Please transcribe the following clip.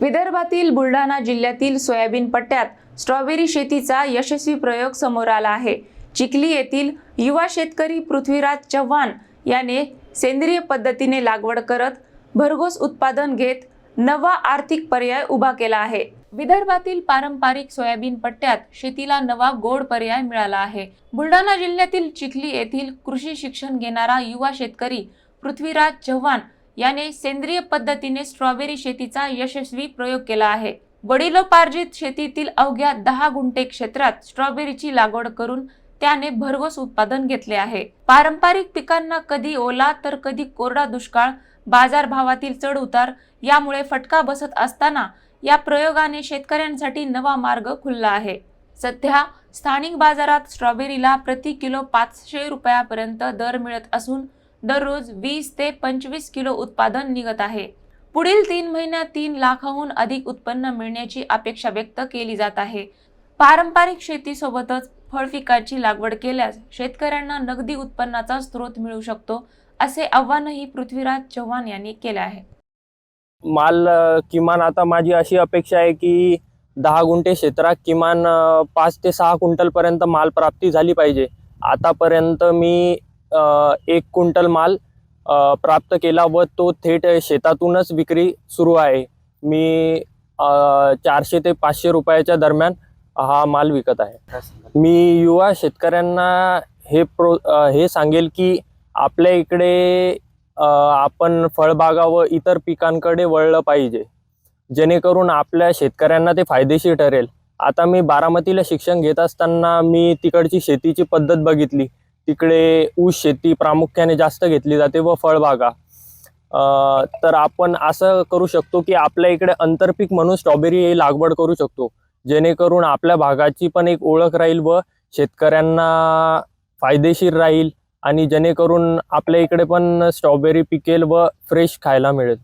विदर्भातील बुलढाणा जिल्ह्यातील सोयाबीन पट्ट्यात स्ट्रॉबेरी शेतीचा यशस्वी प्रयोग समोर आला आहे. चिखली येथील युवा शेतकरी पृथ्वीराज चव्हाण याने सेंद्रिय पद्धतीने लागवड करत भरघोस उत्पादन घेत नवा आर्थिक पर्याय उभा केला आहे. विदर्भातील पारंपरिक सोयाबीन पट्ट्यात शेतीला नवा गोड पर्याय मिळाला आहे. बुलढाणा जिल्ह्यातील चिखली येथील कृषी शिक्षण घेणारा युवा शेतकरी पृथ्वीराज चव्हाण याने सेंद्रिय पद्धतीने स्ट्रॉबेरी शेतीचा यशस्वी प्रयोग केला आहे. वडिलोपार्जित शेतीतील अवघ्या दहा गुंठे क्षेत्रात स्ट्रॉबेरीची लागवड करून त्याने भरघोस उत्पादन घेतले आहे. पारंपरिक पिकांना कधी ओला तर कधी कोरडा दुष्काळ बाजारभावातील चढ उतार यामुळे फटका बसत असताना या प्रयोगाने शेतकऱ्यांसाठी नवा मार्ग खुलला आहे. सध्या स्थानिक बाजारात स्ट्रॉबेरीला प्रति किलो पाचशे रुपयापर्यंत दर मिळत असून दररोज वीस ते पंचवीस किलो उत्पादन निघत आहे. पुढील तीन महिन्यात तीन लाखाहून अधिक उत्पन्न मिळण्याची अपेक्षा व्यक्त केली जात आहे. पारंपरिक शेतीसोबतच फळपिकाची लागवड केल्यास शेतकऱ्यांना नगदी उत्पन्नाचा स्रोत मिळू शकतो असे आव्हानही पृथ्वीराज चव्हाण यांनी केले आहे. माल किमान आता माझी अशी अपेक्षा आहे की दहा गुंठे क्षेत्रात किमान पाच ते सहा क्विंटलपर्यंत माल प्राप्ती झाली पाहिजे. आतापर्यंत मी एक क्विंटल माल प्राप्त केला व तो थेट शेतातूनच विक्री सुरू आहे. मी चारशे ते पाचशे रुपयाच्या दरम्यान हा माल विकत आहे. मी युवा शेतकऱ्यांना हे प्रो हे सांगेल की आपल्या इकडे आपण फळबागा व इतर पिकांकडे वळलं पाहिजे. जेणेकरून आपल्या शेतकऱ्यांना ते फायदेशीर ठरेल. आता मी बारामतीला शिक्षण घेत असताना मी तिकडची शेतीची पद्धत बघितली. तिकडे ऊस शेती प्रामुख्याने जास्त घेतली जाते व फळबागा तर आपण असं करू शकतो की आपल्या इकडे आंतरपीक म्हणून स्ट्रॉबेरी ही लागवड करू शकतो. जेणेकरून आपल्या भागाची पण एक ओळख राहील व शेतकऱ्यांना फायदेशीर राहील आणि जेणेकरून आपल्या इकडे पण स्ट्रॉबेरी पिकेल व फ्रेश खायला मिळेल.